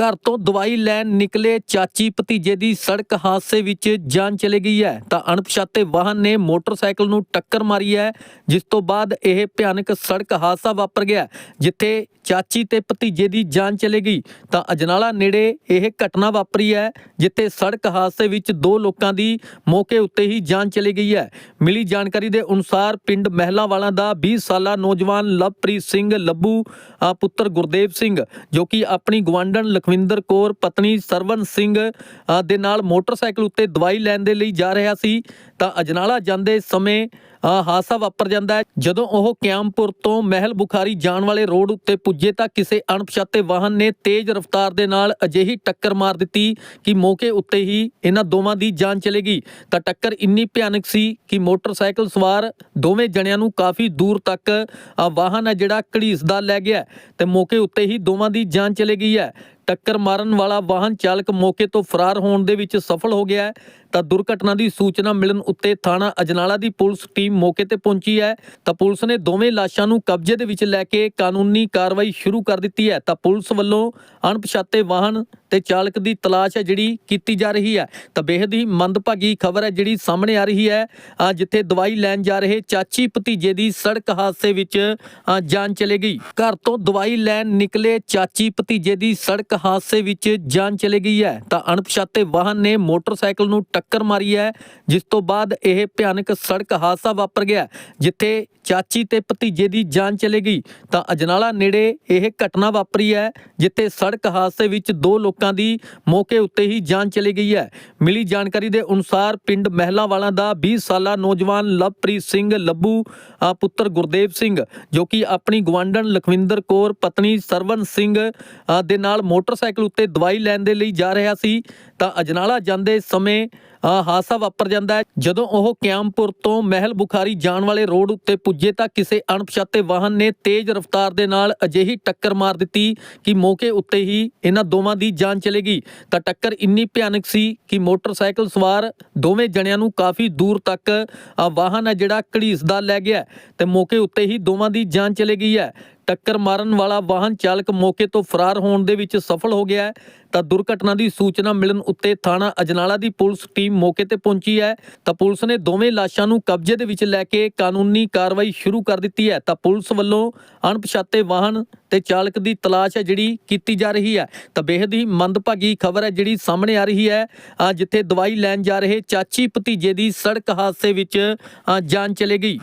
ਘਰ ਤੋਂ ਦਵਾਈ ਲੈਣ ਨਿਕਲੇ ਚਾਚੀ ਭਤੀਜੇ ਦੀ ਸੜਕ ਹਾਦਸੇ ਵਿੱਚ ਜਾਨ ਚਲੇ ਗਈ ਹੈ। ਤਾਂ ਅਣਪਛਾਤੇ ਵਾਹਨ ਨੇ ਮੋਟਰਸਾਈਕਲ ਨੂੰ ਟੱਕਰ ਮਾਰੀ ਹੈ ਜਿਸ ਤੋਂ ਬਾਅਦ ਇਹ ਭਿਆਨਕ ਸੜਕ ਹਾਦਸਾ ਵਾਪਰ ਗਿਆ ਜਿੱਥੇ ਚਾਚੀ ਤੇ ਭਤੀਜੇ ਦੀ ਜਾਨ ਚਲੇ ਗਈ। ਤਾਂ ਅਜਨਾਲਾ ਨੇੜੇ ਇਹ ਘਟਨਾ ਵਾਪਰੀ ਹੈ ਜਿੱਥੇ ਸੜਕ ਹਾਦਸੇ ਵਿੱਚ ਦੋ ਲੋਕਾਂ ਦੀ ਮੌਕੇ ਉੱਤੇ ਹੀ ਜਾਨ ਚਲੀ ਗਈ ਹੈ। ਮਿਲੀ ਜਾਣਕਾਰੀ ਦੇ ਅਨੁਸਾਰ ਪਿੰਡ ਮਹਿਲਾ ਵਾਲਾ ਦਾ 20 ਸਾਲਾ ਨੌਜਵਾਨ ਲਵਪ੍ਰੀਤ ਸਿੰਘ ਲੱਭੂ ਅ, ਪੁੱਤਰ ਗੁਰਦੇਵ ਸਿੰਘ ਜੋ ਕਿ ਆਪਣੀ ਗਵਾਂਢਣ ਲਖਵਿੰਦਰ ਕੌਰ ਪਤਨੀ ਸਰਵਨ ਸਿੰਘ ਦੇ ਨਾਲ ਮੋਟਰਸਾਈਕਲ ਉੱਤੇ ਦਵਾਈ ਲੈਣ ਦੇ ਲਈ ਜਾ ਰਿਹਾ ਸੀ। ਤਾਂ ਅਜਨਾਲਾ ਜਾਂਦੇ ਸਮੇਂ ਅ, ਹਾਦਸਾ ਵਾਪਰ ਜਾਂਦਾ ਹੈ। ਜਦੋਂ ਉਹ ਕਿਆਮਪੁਰ ਤੋਂ ਮਹਿਲ ਬੁਖਾਰੀ ਜਾਣ ਵਾਲੇ ਰੋਡ ਉੱਤੇ ਪੁੱਜੇ ਤਾਂ ਕਿਸੇ ਅਣਪਛਾਤੇ ਵਾਹਨ ਨੇ ਤੇਜ਼ ਰਫ਼ਤਾਰ ਦੇ ਨਾਲ ਅਜਿਹੀ ਟੱਕਰ ਮਾਰ ਦਿੱਤੀ ਕਿ ਮੌਕੇ ਉੱਤੇ ਹੀ ਇਹਨਾਂ ਦੋਵਾਂ ਦੀ ਜਾਨ ਚਲੇਗੀ। ਤਾਂ ਟੱਕਰ ਇੰਨੀ ਭਿਆਨਕ ਸੀ ਕਿ ਮੋਟਰਸਾਈਕਲ ਸਵਾਰ ਦੋਵੇਂ ਜਣਿਆਂ ਨੂੰ ਕਾਫੀ ਦੂਰ ਤੱਕ ਵਾਹਨ ਹੈ ਜਿਹੜਾ ਘੜੀਸਦਾ ਲੈ ਗਿਆ ਤੇ ਮੌਕੇ ਉੱਤੇ ਹੀ ਦੋਵਾਂ ਦੀ ਜਾਨ ਚਲੇ ਗਈ ਹੈ। ਟੱਕਰ ਮਾਰਨ ਵਾਲਾ ਵਾਹਨ ਚਾਲਕ ਮੌਕੇ ਤੋਂ ਫਰਾਰ ਹੋਣ ਦੇ ਵਿੱਚ ਸਫਲ ਹੋ ਗਿਆ ਹੈ। ਤਾਂ ਦੁਰਘਟਨਾ ਦੀ ਸੂਚਨਾ ਮਿਲਣ ਉੱਤੇ ਥਾਣਾ ਅਜਨਾਲਾ ਦੀ ਪੁਲਿਸ ਟੀਮ ਮੌਕੇ ਤੇ ਪਹੁੰਚੀ ਹੈ। ਤਾਂ ਪੁਲਿਸ ਨੇ ਦੋਵੇਂ ਲਾਸ਼ਾਂ ਨੂੰ ਕਬਜ਼ੇ ਦੇ ਵਿੱਚ ਲੈ ਕੇ ਕਾਨੂੰਨੀ ਕਾਰਵਾਈ ਸ਼ੁਰੂ ਕਰ ਦਿੱਤੀ ਹੈ। ਤਾਂ ਪੁਲਿਸ ਵੱਲੋਂ ਅਣਪਛਾਤੇ ਵਾਹਨ ਤੇ ਚਾਲਕ ਦੀ ਤਲਾਸ਼ ਹੈ ਜਿਹੜੀ ਕੀਤੀ ਜਾ ਰਹੀ ਹੈ। ਤਾਂ ਬੇहद ਹੀ ਮੰਦਭਾਗੀ ਖਬਰ ਹੈ ਜਿਹੜੀ ਸਾਹਮਣੇ ਆ ਰਹੀ ਹੈ। ਜਿੱਥੇ ਦਵਾਈ ਲੈਣ ਜਾ ਰਹੇ ਚਾਚੀ ਭਤੀਜੇ ਦੀ ਸੜਕ ਹਾਦਸੇ ਵਿੱਚ ਜਾਨ ਚਲੇ ਗਈ। ਘਰ ਤੋਂ ਦਵਾਈ ਲੈਣ ਨਿਕਲੇ ਚਾਚੀ ਭਤੀਜੇ ਦੀ ਸੜਕ ਹਾਦਸੇ ਵਿੱਚ ਜਾਨ ਚਲੇ ਗਈ ਹੈ। ਤਾਂ ਅਣਪਛਾਤੇ ਵਾਹਨ ਨੇ ਮੋਟਰਸਾਈਕਲ ਨੂੰ ਟੱਕਰ ਮਾਰੀ ਹੈ, ਜਿਸ ਤੋਂ ਬਾਅਦ ਇਹ ਭਿਆਨਕ ਸੜਕ ਹਾਦਸਾ ਵਾਪਰ ਗਿਆ, ਜਿੱਥੇ ਚਾਚੀ ਤੇ ਭਤੀਜੇ ਦੀ ਜਾਨ ਚਲੇ ਗਈ। ਤਾਂ ਅਜਨਾਲਾ ਨੇੜੇ ਇਹ ਘਟਨਾ ਵਾਪਰੀ ਹੈ, ਜਿੱਥੇ ਸੜਕ ਹਾਦਸੇ ਵਿੱਚ ਦੋ ਲੋਕਾਂ ਦੀ ਮੌਕੇ ਉੱਤੇ ਹੀ ਜਾਨ ਚਲੀ ਗਈ ਹੈ। ਮਿਲੀ ਜਾਣਕਾਰੀ ਦੇ ਅਨੁਸਾਰ ਪਿੰਡ ਮਹਿਲਾ ਵਾਲਾ ਦਾ 20 ਸਾਲਾ ਨੌਜਵਾਨ ਲਵਪ੍ਰੀਤ ਸਿੰਘ ਲੱਭੂ ਪੁੱਤਰ ਗੁਰਦੇਵ ਸਿੰਘ, ਜੋ ਕਿ ਆਪਣੀ ਗਵਾਂਢਣ ਲਖਵਿੰਦਰ ਕੌਰ, ਪਤਨੀ ਸਰਵਨ ਸਿੰਘ ਦੇ ਨਾਲ ਮੋਟਰਸਾਈਕਲ ਉੱਤੇ ਦਵਾਈ ਲੈਣ ਦੇ ਲਈ ਜਾ ਰਿਹਾ ਸੀ, ਤਾਂ ਅਜਨਾਲਾ ਜਾਂਦੇ ਸਮੇਂ ਹਾਦਸਾ ਵਾਪਰ ਜਾਂਦਾ ਹੈ। ਜਦੋਂ ਉਹ ਕਿਆਮਪੁਰ ਤੋਂ ਮਹਿਲ ਬੁਖਾਰੀ ਜਾਣ ਵਾਲੇ ਰੋਡ ਉੱਤੇ ਪੁੱਜੇ, ਤਾਂ ਕਿਸੇ ਅਣਪਛਾਤੇ ਵਾਹਨ ਨੇ ਤੇਜ਼ ਰਫ਼ਤਾਰ ਦੇ ਨਾਲ ਅਜਿਹੀ ਟੱਕਰ ਮਾਰ ਦਿੱਤੀ ਕਿ ਮੌਕੇ ਉੱਤੇ ਹੀ ਇਹਨਾਂ ਦੋਵਾਂ ਦੀ ਜਾਨ ਚਲੇਗੀ ਤਾਂ ਟੱਕਰ ਇੰਨੀ ਭਿਆਨਕ ਸੀ ਕਿ ਮੋਟਰਸਾਈਕਲ ਸਵਾਰ ਦੋਵੇਂ ਜਣਿਆਂ ਨੂੰ ਕਾਫੀ ਦੂਰ ਤੱਕ ਵਾਹਨ ਹੈ ਜਿਹੜਾ ਘੜੀਸਦਾ ਲੈ ਗਿਆ ਤੇ ਮੌਕੇ ਉੱਤੇ ਹੀ ਦੋਵਾਂ ਦੀ ਜਾਨ ਚਲੇ ਗਈ ਹੈ। ਟੱਕਰ ਮਾਰਨ ਵਾਲਾ ਵਾਹਨ ਚਾਲਕ ਮੌਕੇ ਤੋਂ ਫਰਾਰ ਹੋਣ ਦੇ ਵਿੱਚ ਸਫਲ ਹੋ ਗਿਆ ਹੈ। ਤਾਂ ਦੁਰਘਟਨਾ ਦੀ ਸੂਚਨਾ ਮਿਲਣ ਉੱਤੇ ਥਾਣਾ ਅਜਨਾਲਾ ਦੀ ਪੁਲਿਸ ਟੀਮ ਮੌਕੇ ਤੇ ਪਹੁੰਚੀ ਹੈ। ਤਾਂ ਪੁਲਿਸ ਨੇ ਦੋਵੇਂ ਲਾਸ਼ਾਂ ਨੂੰ ਕਬਜ਼ੇ ਦੇ ਵਿੱਚ ਲੈ ਕੇ ਕਾਨੂੰਨੀ ਕਾਰਵਾਈ ਸ਼ੁਰੂ ਕਰ ਦਿੱਤੀ ਹੈ। ਤਾਂ ਪੁਲਿਸ ਵੱਲੋਂ ਅਣਪਛਾਤੇ ਵਾਹਨ ਤੇ ਚਾਲਕ ਦੀ ਤਲਾਸ਼ ਹੈ ਜਿਹੜੀ ਕੀਤੀ ਜਾ ਰਹੀ ਹੈ। ਤਾਂ ਬੇहद ਹੀ ਮੰਦਭਾਗੀ ਖਬਰ ਹੈ ਜਿਹੜੀ ਸਾਹਮਣੇ ਆ ਰਹੀ ਹੈ। ਜਿੱਥੇ ਦਵਾਈ ਲੈਣ ਜਾ ਰਹੇ ਚਾਚੀ ਭਤੀਜੇ ਦੀ ਸੜਕ ਹਾਦਸੇ ਵਿੱਚ ਜਾਨ ਚਲੇ ਗਈ।